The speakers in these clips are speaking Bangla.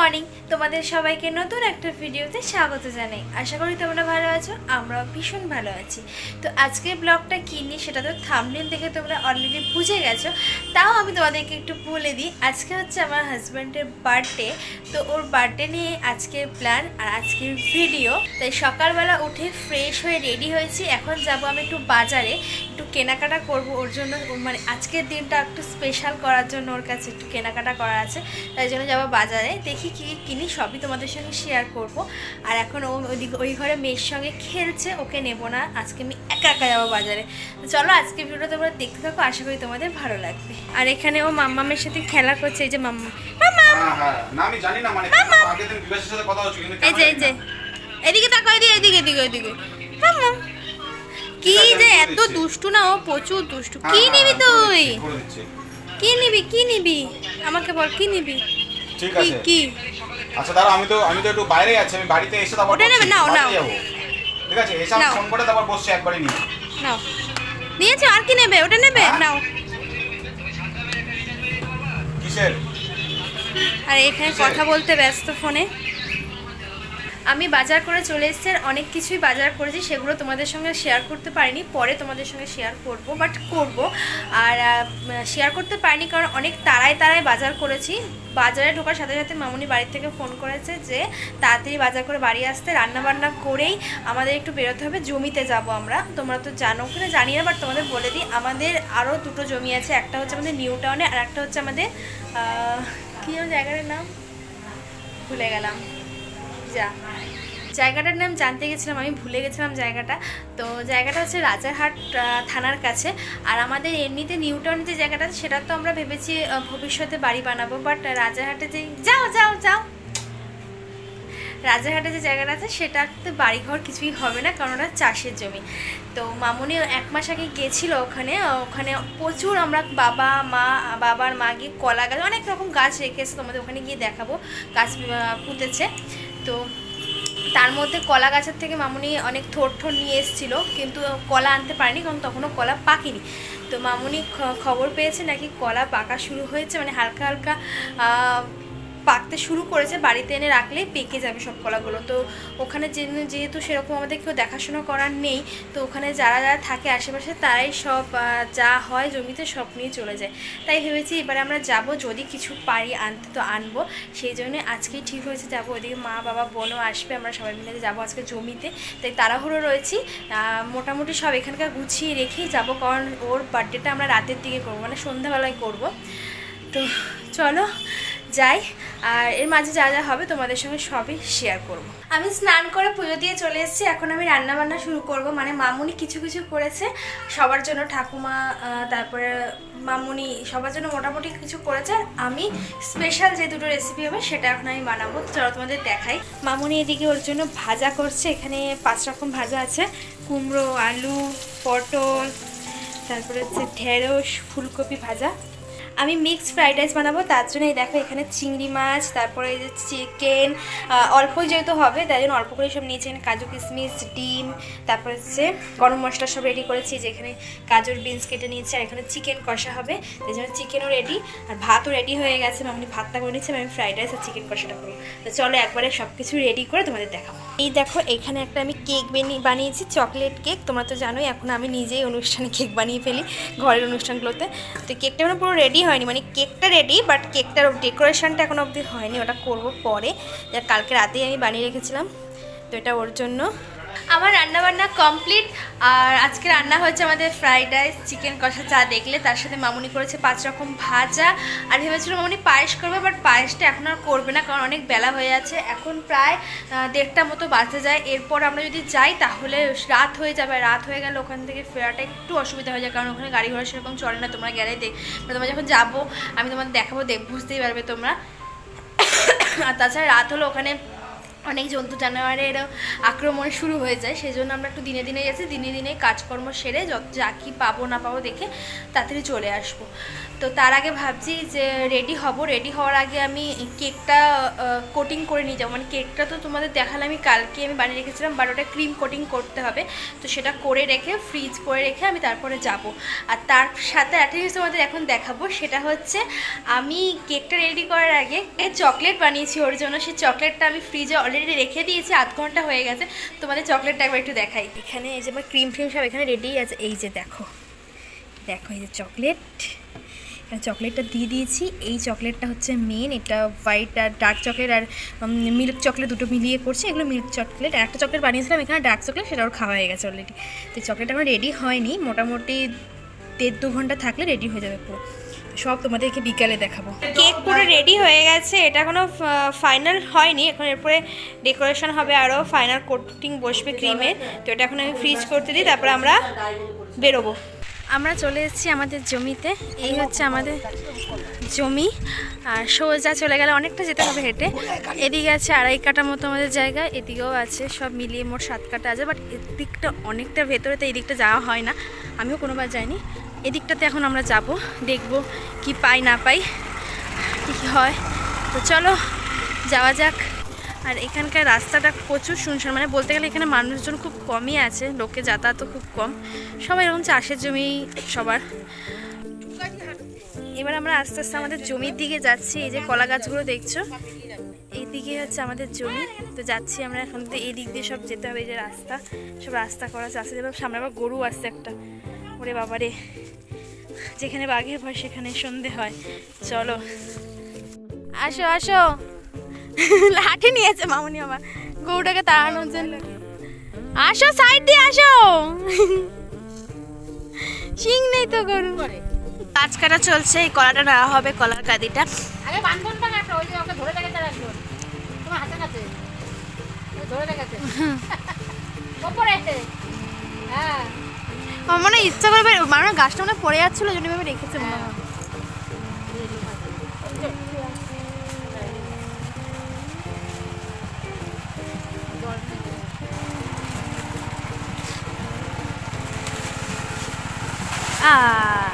মর্নিং তোমাদের সবাইকে নতুন একটা ভিডিওতে স্বাগত জানাই। আশা করি তোমরা ভালো আছো, আমরাও ভীষণ ভালো আছি। তো আজকের ব্লগটা কী সেটা তো থামনেল দেখে তোমরা অলরেডি বুঝে গেছো। তাও আমি তোমাদেরকে একটু বলে দিই, আজকে হচ্ছে আমার হাজব্যান্ডের বার্থডে তো ওর বার্থডে নিয়ে আজকের প্ল্যান আর আজকের ভিডিও তাই সকালবেলা উঠে ফ্রেশ হয়ে রেডি হয়েছি। এখন যাব আমি একটু বাজারে। কেনাকাটা করব ওর জন্য মানে আজকের দিনটা একটু স্পেশাল করার জন্য ওর কাছে একটু কেনাকাটা করার আছে তাই জন্য যাব বাজারে দেখি কী কিনি সবই তোমাদের সঙ্গে শেয়ার করব। আর এখন ও ওই ঘরে মেয়ের সঙ্গে খেলছে ওকে নেব না আজকে আমি একা একা যাব বাজারে। চলো আজকে ভিডিওটা তোমরা দেখতে থাকো আশা করি তোমাদের ভালো লাগবে। আর এখানে ও মাম্মামের সাথে খেলা করছে এই যে মাম্মা। হ্যাঁ, হ্যাঁ। না মানে এই যে এই যে। এদিকে তাকো এদিকে এদিকে এদিকে এদিকে। কি যে এত দুষ্টু না ও প্রচুর দুষ্টু। হ্যাঁ, কি নিবি তুই? করে কি নিবি কি নিবি? আমাকে বল কি নিবি? ঠিক আছে। কি? আচ্ছা দাঁড়া আমি তো আমি তো একটু বাইরে আছি আমি বাড়িতে এসে তারপর ওটা নেবে? নাও, নাও। ঠিক আছে এসে আমি। ফোন করে তারপর বসছি একবারই নিয়ে। নাও। নিয়েছো? আর কি নেবে? ওটা নেবে? হ্যাঁ। নাও। কিসের? আর এখানে কথা বলতে ব্যস্ত ফোনে। আমি বাজার করে চলে এসেছি আর অনেক কিছুই বাজার করেছি, সেগুলো তোমাদের সঙ্গে শেয়ার করতে পারিনি, পরে তোমাদের সঙ্গে শেয়ার করব বাট করব। আর শেয়ার করতে পারিনি কারণ অনেক তাড়ায় তাড়ায় বাজার করেছি। বাজারে ঢোকার সাথে সাথে মামুনি বাড়ির থেকে ফোন করেছে যে, তাড়াতাড়ি বাজার করে বাড়ি আসতে রান্না বান্না করেই আমাদের একটু বেরোতে হবে, জমিতে যাব আমরা। তোমরা তো জানো কিনা জানি না বাট তোমাদের বলে দিই, আমাদের আরও দুটো জমি আছে, একটা হচ্ছে আমাদের নিউ টাউনে আর একটা হচ্ছে আমাদের কী জায়গাটার নাম? ভুলে গেলাম। যা। জায়গাটার নাম জানতে গেছিলাম, আমি ভুলে গেছিলাম জায়গাটা। তো জায়গাটা হচ্ছে রাজারহাট থানার কাছে। আর আমাদের এমনিতে নিউ টাউনে যে জায়গাটা সেটা তো আমরা ভেবেছি ভবিষ্যতে বাড়ি বানাবো। বাট রাজারহাটে যে যাও যাও যাও। রাজারহাটে যে জায়গাটা আছে, সেটাতে বাড়িঘর কিছুই হবে না, কারণ ওটা চাষের জমি। তো মামুনি এক মাস আগে গেছিল ওখানে। ওখানে প্রচুর আমরা বাবা, মা, বাবার মা গিয়ে কলা গাছ, অনেক রকম গাছ রেখেছে তোমাদের ওখানে গিয়ে দেখাবো। গাছ পুঁতেছে। তো তার মধ্যে কলা গাছের থেকে মামুনি অনেক থোর ঠোর নিয়ে এসেছিল, কিন্তু কলা আনতে পারেনি, কারণ তখনও কলা পাকেনি। তো মামুনি খবর পেয়েছে নাকি কলা পাকা শুরু হয়েছে মানে হালকা হালকা পাকতে শুরু করেছে, বাড়িতে এনে রাখলেই পেকে যাবে সব কলাগুলো। তো ওখানে যেহেতু সেরকম আমাদের কেউ দেখাশোনা করার নেই, তো ওখানে যারা যারা থাকে আশেপাশে তারাই সব যা হয় জমিতে সব নিয়ে চলে যায়। তাই ভেবেছি এবারে আমরা যাব, যদি কিছু পারি আনতে তো আনব। সেই জন্য আজকেই ঠিক হয়েছে যাব ওইদিকে মা, বাবা, বোনও আসবে, আমরা সবাই মিলে যাব আজকে জমিতে। তাই তাড়াহুড়ো রয়েছি মোটামুটি সব এখানকার গুছিয়ে রেখেই যাব, কারণ ওর বার্থডেটা আমরা রাতের দিকে করব মানে সন্ধ্যাবেলায় করব। তো চলো যাই, আর এর মাঝে যা যা হবে তোমাদের সঙ্গে সবই শেয়ার করব। আমি স্নান করে পুজো দিয়ে চলে এসেছি, এখন আমি রান্না বান্না শুরু করব। মানে মামুনি কিছু কিছু করেছে, সবার জন্য ঠাকুমা তারপরে মামুনি সবার জন্য মোটামুটি কিছু করেছে। আর আমি স্পেশাল যে দুটো রেসিপি হবে সেটা এখন আমি বানাবো। চলো তোমাদের দেখাই। মামুনি এদিকে ওর জন্য ভাজা করছে। এখানে পাঁচ রকম ভাজা আছে। কুমড়ো, আলু, পটল, তারপরে হচ্ছে ঢেঁড়স, ফুলকপি ভাজা। আমি মিক্স ফ্রাইড রাইস বানাবো, তার জন্য এই দেখো এখানে চিংড়ি মাছ, তারপরে যে চিকেন অল্প যেহেতু হবে, তাই জন্য অল্প করে সব নিয়েছেন কাজু কিশমিশ, ডিম, তারপরে হচ্ছে গরম মশলা সব রেডি করেছি যেখানে কাজুর বিনস কেটে নিয়েছি, আর এখানে চিকেন কষা হবে। তাই জন্য চিকেনও রেডি আর ভাতও রেডি হয়ে গেছে। আমি ভাতটা করে নিচ্ছি আমি ফ্রাইড রাইস আর চিকেন কষাটা করব। তো চলো একবারে সব কিছু রেডি করে তোমাদের দেখাবো। এই দেখো, এখানে একটা আমি কেক বানিয়েছি, চকলেট কেক। তোমরা তো জানোই, এখন আমি নিজেই অনুষ্ঠানে কেক বানিয়ে ফেলি ঘরের অনুষ্ঠানগুলোতে। তো কেকটা এখনও পুরো রেডি হয়নি। মানে কেকটা রেডি বাট কেকটার ডেকোরেশনটা এখন অবধি হয়নি। ওটা করব পরে। যা কালকে রাতেই আমি বানিয়ে রেখেছিলাম। তো এটা ওর জন্য। আমার রান্না বান্না কমপ্লিট। আর আজকে রান্না হয়েছে আমাদের ফ্রাইড রাইস, চিকেন কষা চা দেখলে। তার সাথে মামুনি করেছে পাঁচ রকম ভাজা। আর ভেবেছিল মামুনি পায়েস করবে বাট পায়েসটা এখন আর করবে না, কারণ অনেক বেলা হয়ে আছে। এখন প্রায় দেড়টা মতো বাজতে যায়। এরপর আমরা যদি যাই, তাহলে রাত হয়ে যাবে। রাত হয়ে গেলে ওখান থেকে ফেরাটা একটু অসুবিধা হয়ে যায়, কারণ ওখানে গাড়ি ঘোড়া সেরকম চলে না। তোমরা গেলে দেখ মানে তোমরা যখন যাব, আমি তোমাদের দেখাবো দেখ বুঝতেই পারবে তোমরা। আর তাছাড়া রাত হলো ওখানে অনেক জন্তু জানোয়ারের আক্রমণ শুরু হয়ে যায় সেই জন্য আমরা একটু দিনে দিনে গেছি, দিনে দিনে কাজকর্ম সেরে যত যা কি পাবো না পাবো দেখে তাড়াতাড়ি চলে আসব। তো তার আগে ভাবছি যে রেডি হব। রেডি হওয়ার আগে আমি কেকটা কোটিং করে নিয়ে যাব। মানে কেকটা তো তোমাদের দেখালে আমি কালকে আমি বানিয়ে রেখেছিলাম বাট ওটা ক্রিম কোটিং করতে হবে। তো সেটা করে রেখে ফ্রিজ করে রেখে আমি তারপরে যাব। আর তার সাথে একটা জিনিস তোমাদের এখন দেখাবো, সেটা হচ্ছে আমি কেকটা রেডি করার আগে চকলেট বানিয়েছি ওর জন্য। সেই চকলেটটা আমি ফ্রিজে অলরেডি রেখে দিয়েছি, আধ ঘণ্টা হয়ে গেছে। তোমাদের চকলেটটা একবার একটু দেখাই। এখানে এই যে আমার ক্রিম ফ্রিম সব এখানে রেডি আছে। এই যে দেখো দেখো এই যে চকলেট চকলেটটা দিয়ে দিয়েছি। এই চকলেটটা হচ্ছে মেন এটা হোয়াইট আর ডার্ক চকলেট আর মিল্ক চকলেট দুটো মিলিয়ে করছি। এগুলো মিল্ক চকলেট আর একটা চকলেট বানিয়েছিলাম, এখানে ডার্ক চকলেট সেটা ওর খাওয়া হয়ে গেছে অলরেডি তো চকলেট আমার রেডি হয়নি। মোটামুটি দেড় দু ঘণ্টা থাকলে রেডি হয়ে যাবে পুরো। সব তোমাদেরকে বিকালে দেখাবো। কেক পুরো রেডি হয়ে গেছে। এটা কোনো ফাইনাল হয়নি। এখন এরপরে ডেকোরেশন হবে আরও ফাইনাল কোটিং বসবে ক্রিমের তো এটা এখন আমি ফ্রিজ করতে দিই। তারপরে আমরা বেরোবো। আমরা চলে এসেছি আমাদের জমিতে। এই হচ্ছে আমাদের জমি। আর সোজা চলে গেলে অনেকটা যেতে হবে হেঁটে। এদিকে আছে আড়াই কাটা মতো আমাদের জায়গা, এদিকেও আছে, সব মিলিয়ে মোট সাত কাটা আছে বাট এদিকটা অনেকটা ভেতরে, তো এদিকটা যাওয়া হয় না। আমিও কোনোবার যাইনি। এদিকটাতে এখন আমরা যাব, দেখব কি পাই না পাই, কী হয়। তো চলো, যাওয়া যাক। আর এখানকার রাস্তাটা প্রচুর শুনশান মানে বলতে গেলে এখানে মানুষজন খুব কমই আছে, লোকে যাতায়াতও খুব কম। সবাই এরকম চাষের জমি, সবার। এবার আমরা আস্তে আস্তে আমাদের জমির দিকে যাচ্ছি, এই যে কলা গাছগুলো দেখছ? এই দিকে হচ্ছে আমাদের জমি। তো যাচ্ছি আমরা এখন তো এই দিক দিয়ে সব যেতে হবে, এই যে রাস্তা। সব রাস্তা করা আছে যাবে সামনে আবার গরু আসছে একটা। ওরে বাবারে। যেখানে বাঘের ভয়, সেখানে সন্ধে হয়। চলো। আসো আসো। লাঠি নিয়েছে মামনি আমার গরুটাকে তাড়ানোর জন্য। আসো সাইড দিয়ে আসো। শিং নেই তো গরু। গাছ কাটা চলছে এই কলাটা নেওয়া হবে কলার কাদিটা। আগে বান্ধবটা কাটো ওই যে ওকে ধরে রেখেছে একজন তোমার হাতে কাছে? ধরে রেখেছে? ওপরে হ্যাঁ। আমার মনে ইচ্ছা করবে মানে গাছটা মনে পড়ে যাচ্ছিল ওই জন্য ভেবে রেখেছে মনে হয় আহ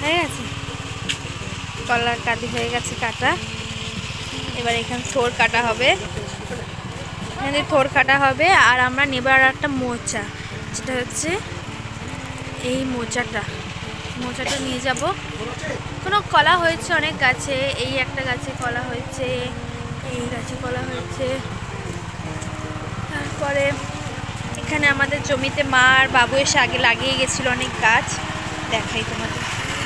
হয়ে গেছে কলার কাটি হয়ে গেছে কাটা। এবার এখানে থোর কাটা হবে। এখানে থোর কাটা হবে আর আমরা নেবার আর একটা মোচা। যেটা হচ্ছে এই মোচাটা। মোচাটা নিয়ে যাব। কোনো কলা হয়েছে অনেক গাছে। এই একটা গাছে কলা হয়েছে, এই গাছে কলা হয়েছে। তারপরে এখানে আমাদের জমিতে মা আর বাবু এসে আগে লাগিয়ে গেছিল অনেক গাছ। দেখাই তোমাদের।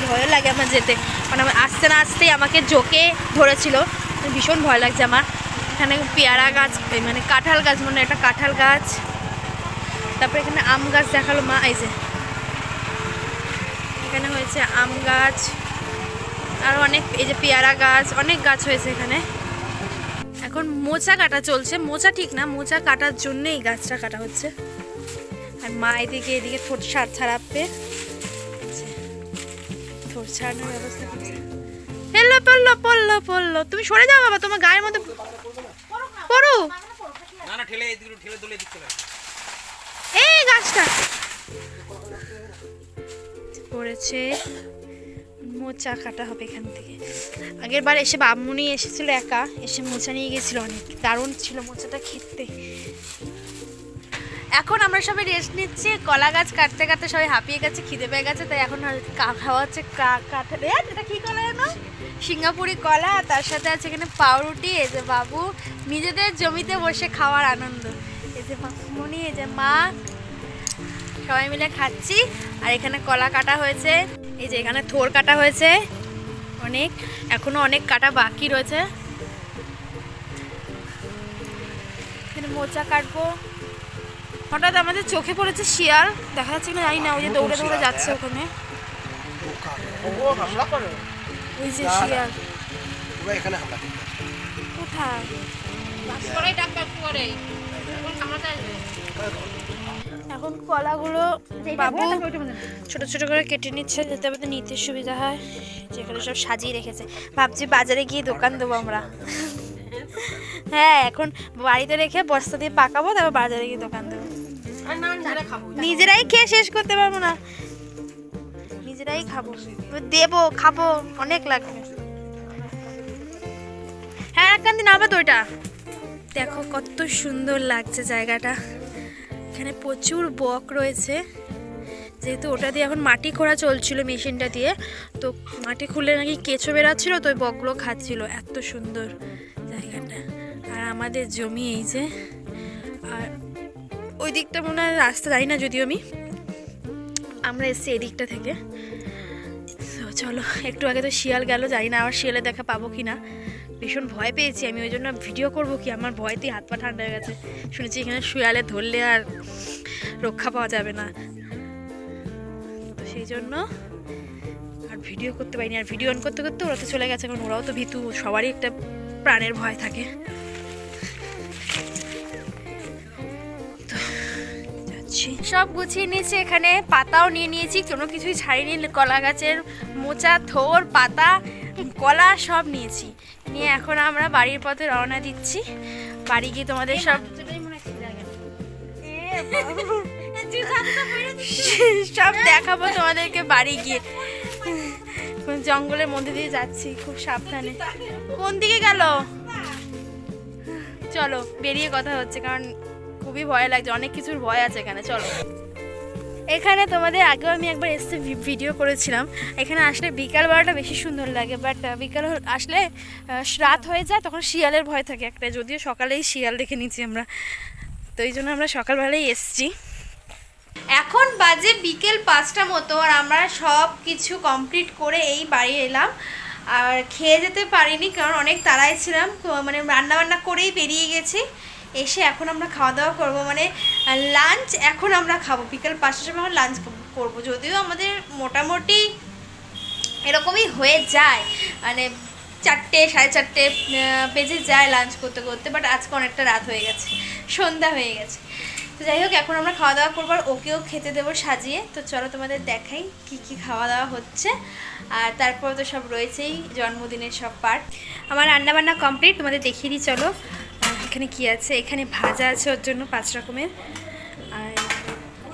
ভয় লাগে আমার যেতে। মানে আসতে না আসতেই আমাকে জোকে ধরেছিল। ভীষণ ভয় লাগছে আমার। এখানে পেয়ারা গাছ মানে কাঁঠাল গাছ মানে একটা কাঁঠাল গাছ। তারপরে এখানে আম গাছ দেখাল মা, এই যে। এখানে হয়েছে আম গাছ। আর অনেক, এই যে পেয়ারা গাছ, অনেক গাছ হয়েছে এখানে। এখন মোচা কাটা চলছে। মোচা ঠিক না, মোচা কাটার জন্য এই গাছটা কাটা হচ্ছে। আর মা এদিকে এদিকে ঠোঁট সার ছাড়াবে। ছাড়ানোর ব্যবস্থা করছে। হেলো পড়ল পড়ল পড়ল তুমি সরে যাও বাবা তোমার গায়ের মধ্যে পড়ো। না না ঠেলে এদিকে ঠেলে দোলে দিতে এই গাছটা। পড়েছে। মোচা কাটা হবে এখান থেকে। আগের বার এসে বামুনি এসেছিল একা এসে মোচা নিয়ে গেছিল অনেক। দারুণ ছিল মোচাটা খেতে। এখন আমরা সবাই রেস্ট নিচ্ছি কলা গাছ কাটতে কাটতে সবাই হাঁপিয়ে গেছে খিদে পেয়ে গেছে তাই এখন খাওয়া হচ্ছে কা- কাঁঠাল। এ, এটা কি কলা জানো? সিঙ্গাপুরি কলা তার সাথে আছে এখানে পাউরুটি এই যে বাবু নিজেদের জমিতে বসে খাওয়ার আনন্দ। এই যে মনি এই যে মা সবাই মিলে খাচ্ছি আর এখানে কলা কাটা হয়েছে এই যে এখানে থোর কাটা হয়েছে অনেক এখনও অনেক কাটা বাকি রয়েছে। এখানে মোচা কাটবো। হঠাৎ আমাদের চোখে পড়েছে শিয়াল। দেখা যাচ্ছে কিনা জানি না, ওই যে দৌড়ে দৌড়ে যাচ্ছে ওখানে। ওই যে শিয়াল। এখানে কলাগুলো বাবু ছোট ছোট করে কেটে নিচ্ছে, যাতে আমাদের নিতে সুবিধা হয়, যেখানে সব সাজিয়ে রেখেছে। ভাবছি বাজারে গিয়ে দোকান দেবো আমরা। হ্যাঁ এখন বাড়িতে রেখে বস্তা দিয়ে পাকাবো, তারপর বাজারে গিয়ে দোকান দেবো। নিজেরাই খেয়ে শেষ করতে পারব না। নিজেরাই খাব। দেবো, খাব, অনেক লাগবে। হ্যাঁ একখান দিন আবার ওইটা। দেখো কত সুন্দর লাগছে জায়গাটা। এখানে প্রচুর বক রয়েছে। যেহেতু ওটা দিয়ে এখন মাটি খোঁড়া চলছিল মেশিনটা দিয়ে, তো মাটি খুলে নাকি কেঁচো বেরাচ্ছিল তো ওই বকগুলো খাচ্ছিল। এত সুন্দর জায়গাটা। আর আমাদের জমি এই যে। আর ওই দিকটা মনে হয় রাস্তা যাই না যদিও আমি। আমরা এসছি এদিকটা থেকে। তো চলো, একটু আগে তো শিয়াল গেল, জানি না আবার শিয়ালে দেখা পাবো কি না। ভীষণ ভয় পেয়েছি আমি, ওই জন্য ভিডিও করব কি, আমার ভয়তেই হাত পা ঠান্ডা হয়ে গেছে। শুনেছি এখানে শিয়ালে ধরলে আর রক্ষা পাওয়া যাবে না। তো সেই জন্য আর ভিডিও করতে পারিনি। আর ভিডিও অন করতে করতে ওরা তো চলে গেছে, কারণ ওরাও তো ভীতু, সবারই একটা প্রাণের ভয় থাকে। যাচ্ছি সব গুছিয়ে নিয়েছি এখানে পাতাও নিয়ে নিয়েছি কোনো কিছুই ছাড়িনি কলা গাছের মোচা থোর পাতা কলা সব নিয়েছি। নিয়ে এখন আমরা বাড়ির পথে রওনা দিচ্ছি। বাড়ি গিয়ে তোমাদের সব সব দেখাবো তোমাদেরকে বাড়ি গিয়ে। জঙ্গলের মধ্যে দিয়ে যাচ্ছি খুব সাবধানে। কোন দিকে গেল? চলো বেরিয়ে কথা হচ্ছে কারণ খুবই ভয় লাগছে, অনেক কিছুর ভয় আছে এখানে, চলো। এখানে তোমাদের আগেও আমি একবার এসে ভিডিও করেছিলাম। এখানে আসলে বিকাল বেলাটা বেশি সুন্দর লাগে বাট বিকাল আসলে রাত হয়ে যায় তখন শিয়ালের ভয় থাকে একটা, যদিও সকালেই শিয়াল দেখে নিচ্ছি আমরা। তো এই জন্য আমরা সকালবেলায় এসছি। এখন বাজে বিকেল পাঁচটা মতো আর আমরা সব কিছু কমপ্লিট করে এই বাড়ি এলাম। আর খেয়ে যেতে পারিনি কারণ অনেক তাড়াই ছিলাম মানে রান্না বান্না করেই বেরিয়ে গেছি। এসে এখন আমরা খাওয়া দাওয়া করব মানে লাঞ্চ এখন আমরা খাব। বিকেল পাঁচটার সময় আমরা লাঞ্চ করব। যদিও আমাদের মোটামুটি এরকমই হয়ে যায় মানে চারটে, সাড়ে চারটে বেজে যায় লাঞ্চ করতে করতে বাট আজকে অনেকটা রাত হয়ে গেছে, সন্ধ্যা হয়ে গেছে। তো যাই হোক, এখন আমরা খাওয়া দাওয়া করব আর ওকেও খেতে দেবো সাজিয়ে। তো চলো তোমাদের দেখাই কি কি খাওয়া দাওয়া হচ্ছে। আর তারপর তো সব রয়েছেই, জন্মদিনের সব পার্ট আমার রান্নাবান্না কমপ্লিট তোমাদের দেখিয়ে দিই, চলো। এখানে কি আছে? এখানে ভাজা আছে ওর জন্য পাঁচ রকমের। আর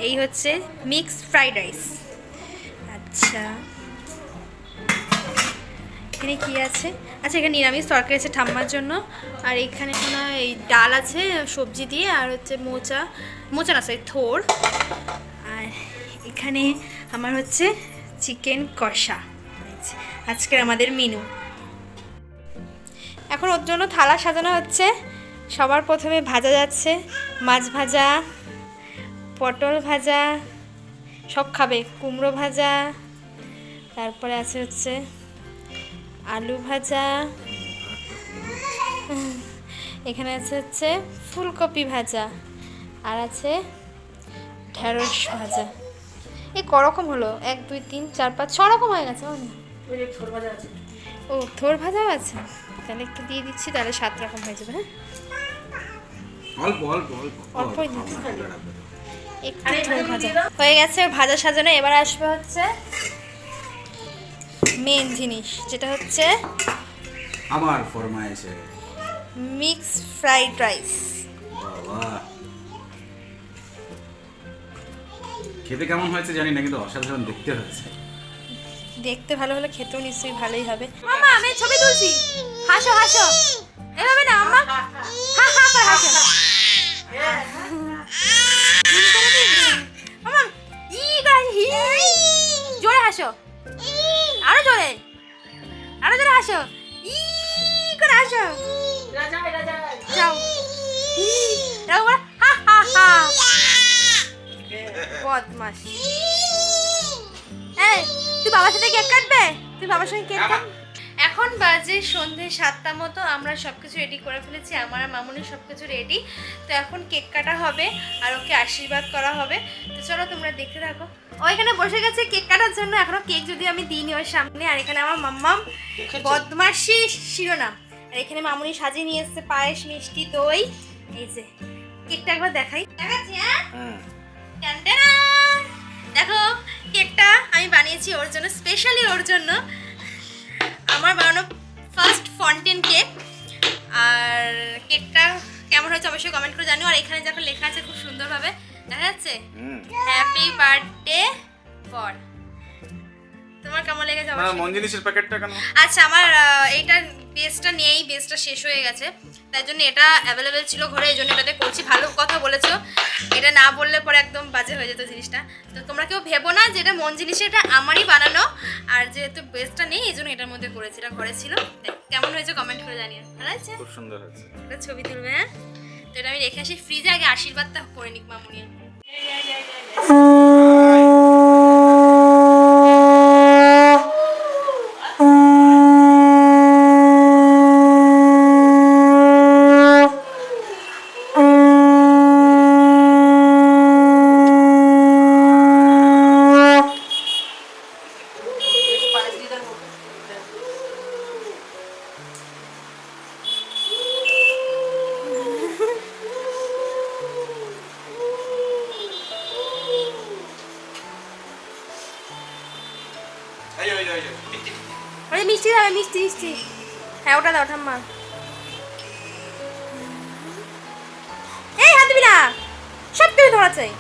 এই হচ্ছে মিক্স ফ্রাইড রাইস আচ্ছা। এখানে কি আছে? আচ্ছা এখানে নিরামিষ তরকারি আছে ঠাম্মার জন্য। আর এখানে কোনো এই ডাল আছে, সবজি দিয়ে, আর হচ্ছে মোচা মোচা না সরি থোর। আর এখানে আমার হচ্ছে চিকেন কষা। আজকের আমাদের মেনু এখন ওর জন্য থালা সাজানো হচ্ছে। সবার প্রথমে ভাজা যাচ্ছে। মাছ ভাজা পটল ভাজা সব খাবে। কুমড়ো ভাজা তারপরে আছে হচ্ছে আলু ভাজা। এখানে আছে হচ্ছে ফুলকপি ভাজা আর আছে ঢেঁড়স ভাজা। এই করকম হলো। এক দুই তিন চার পাঁচ ছ রকম হয়ে গেছে মানে। ও থোর ভাজাও আছে। তাহলে একটু দিয়ে দিচ্ছি তাহলে সাত রকম হয়ে যাবে হ্যাঁ? অল্প অল্প অল্প অল্পই একটু ভাজা। হয়ে গেছে ভাজা সাজানো। এবার আসবে হচ্ছে মেন জিনিস যেটা হচ্ছে আমার ফরমায়েশে। মিক্স ফ্রাইড রাইস খেতে কেমন হয়েছে জানি না কিন্তু অসাধারণ দেখতে হয়েছে। দেখতে ভালো হলে খেতেও নিশ্চয়ই ভালোই হবে। মামা আমি ছবি তুলছি। হাসো হাসো। এভাবে না মামা হা হা করে হাসো। হাসো ই করে হাসো যাও। হা হা হা। বদমাস এই তুই বাবার সাথে কেক কাটবে? তুই বাবার সঙ্গে কেক কাট এখন বাজে সন্ধে সাতটা মতো আমরা সব কিছু রেডি করে ফেলেছি আমার আর মামুনির সব কিছু রেডি তো এখন কেক কাটা হবে আর ওকে আশীর্বাদ করা হবে। তো চলো তোমরা দেখতে থাকো। ও এখানে বসে গেছে কেক কাটার জন্য। এখনও কেক যদি আমি দিইনি ওর সামনে। আর এখানে আমার মাম্মাম বদমাসি শিরোনাম। আর এখানে মামুনি সাজিয়ে নিয়ে এসেছে পায়েস মিষ্টি দই। এই যে কেকটা একবার দেখাই। দেখাচ্ছি হ্যাঁ? দেখো কেকটা আমি বানিয়েছি ওর জন্য স্পেশালি ওর জন্য। আমার বানানো ফার্স্ট ফন্টেন কেক আর কেকটা কেমন হয়েছে অবশ্যই কমেন্ট করে জানিও। আর এখানে যখন লেখা আছে খুব সুন্দরভাবে। দেখা যাচ্ছে হুম হ্যাপি বার্থডে ফর তোমার কেমন লেগেছে না মন জিনিসের প্যাকেটটা কেন? আচ্ছা আমার আহ, এইটার বেসটা নেই বেসটা শেষ হয়ে গেছে। তাই জন্য এটা অ্যাভেলেবেল ছিল ঘরে এই জন্য এটাতে করছি। ভালো কথা বলেছ। এটা না বললে পরে একদম বাজে হয়ে যেত জিনিসটা। তো তোমরা কেউ ভেবো না যে এটা মন জিনিস এটা আমারই বানানো। আর যেহেতু বেসটা নেই এই জন্য এটার মধ্যে করেছি এটা ঘরে ছিল। কেমন হয়েছে কমেন্ট করে জানিও। ভালো আছে? খুব সুন্দর হয়েছে। ছবি তুলবে হ্যাঁ? তো এটা আমি রেখে আসি। ফ্রিজে আগে আশীর্বাদটা করে নিক মামুনি আরে মিষ্টি দাও মিষ্টি মিষ্টি। হ্যাঁ ওটা দাও ঠাম্মা। এই হাত দিবি না সব কিছু ধরা চাই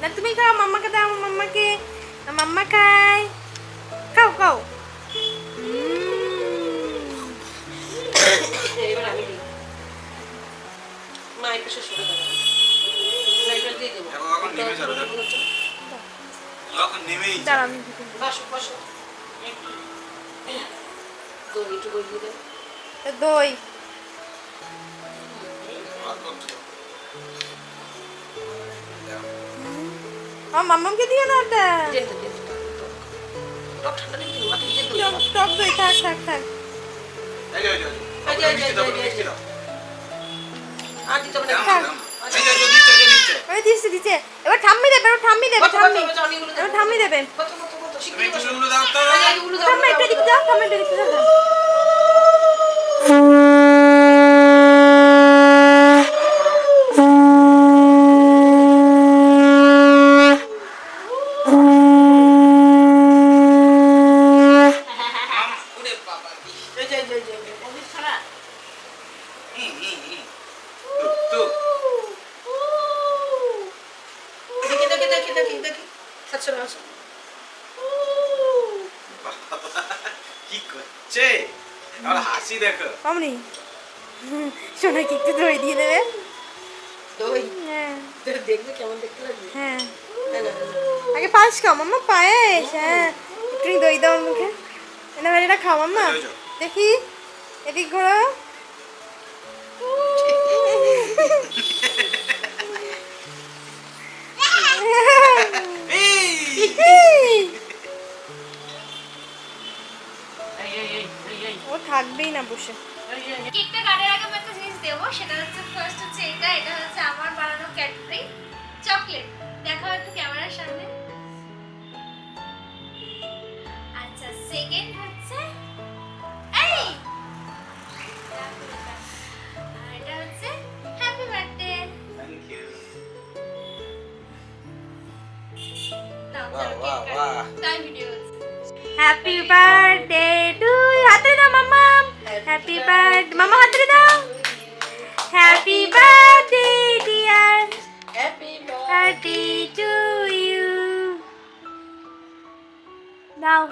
না তুমি খাও মাম্মাকে দাও আমার মাম্মাকে মাম্মা খায় খাও। খাও মা একটু শেষ করে দেবো লাইটার দিয়ে দেবো দেখো, এখন নেমে যাবে, দেখো। এখন নেমেই দাঁড়াও আমি দিতে বসো বসো দই আমার মাম্মাকে দিও না ওটা। টক। দই থাক থাক থাক। দিচ্ছে, দিচ্ছে। এবার ঠাম্মি দেবে এবার ঠাম্মি দেবে ঠাম্মি এবার। ঠাম্মি দেবে কত, ঠাম্মা একটা দিকে দাও। ঠাম্মি একটা দিকে দাও আম, ওরে বাবা কি। এই যে, এই যে, এই যে, এই যে, অনেক ছাড়া। হুম, হুম, হুম। তো, তো। দেখি, দেখি, দেখি, দেখি, দেখি। আচ্ছা, আচ্ছা। বাবা, কি করছে আর হাসি দেখো মামনি সোনাকে একটু দই দিয়ে দেবে দই। হ্যাঁ দেখবে কেমন দেখতে লাগবে হ্যাঁ না, না, না, না। পাস খাও মাম্মা পায়েস হ্যাঁ। একটু দই দাও মুখে এনে ভাই এটা খাও মাম্মা। দেখি এদিক ঘোরো ও থাকবেই না বসে। এই, এই, এই। কেকটা কাটার আগে আমি একটা জিনিস দেবো সেটা হচ্ছে ফার্স্ট হচ্ছে এটা এটা হচ্ছে আমার বানানো ক্যাডবেরি চকলেট। দেখাও একটু ক্যামেরার সামনে। সেকেন্ড হচ্ছে এই। আর এটা হচ্ছে happy birthday thank you. Happy birthday to হাতে দাও মামা হ্যাপি বার্থডে মামা হাতে দাও। Happy birthday dear Happy birthday. Birthday to you দাও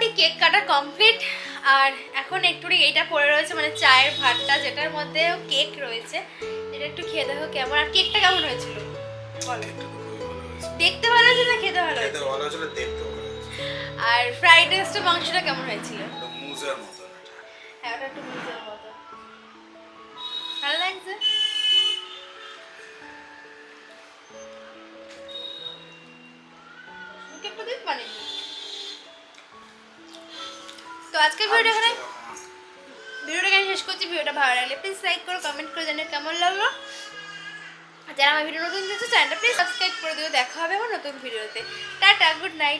মোটামুটি কেক কাটা কমপ্লিট। আর এখন একটু এইটা পড়ে রয়েছে মানে চায়ের ভাতটা যেটার মধ্যে কেক রয়েছে। এটা একটু খেয়ে দেখো কেমন। আর কেকটা কেমন হয়েছিল? বলো দেখতে ভালো হয়েছে না খেতে ভালো হয়েছে? ভালো হয়েছিল দেখতে ভালো আর ফ্রাইড রাইসটা মাংসটা কেমন হয়েছিল? মুজের হ্যাঁ ওটা একটু বুঝতে তো আজকের ভিডিওটা এখানে ভিডিওটা এখানে শেষ করছি। ভিডিওটা ভালো লাগলে প্লিজ লাইক করো কমেন্ট করে জানিয়ে কেমন লাগল। যারা আমার ভিডিও নতুন দিচ্ছে চ্যানেলটা প্লিজ সাবস্ক্রাইব করে দিও। দেখা হবে আমার নতুন ভিডিওতে। Tata good night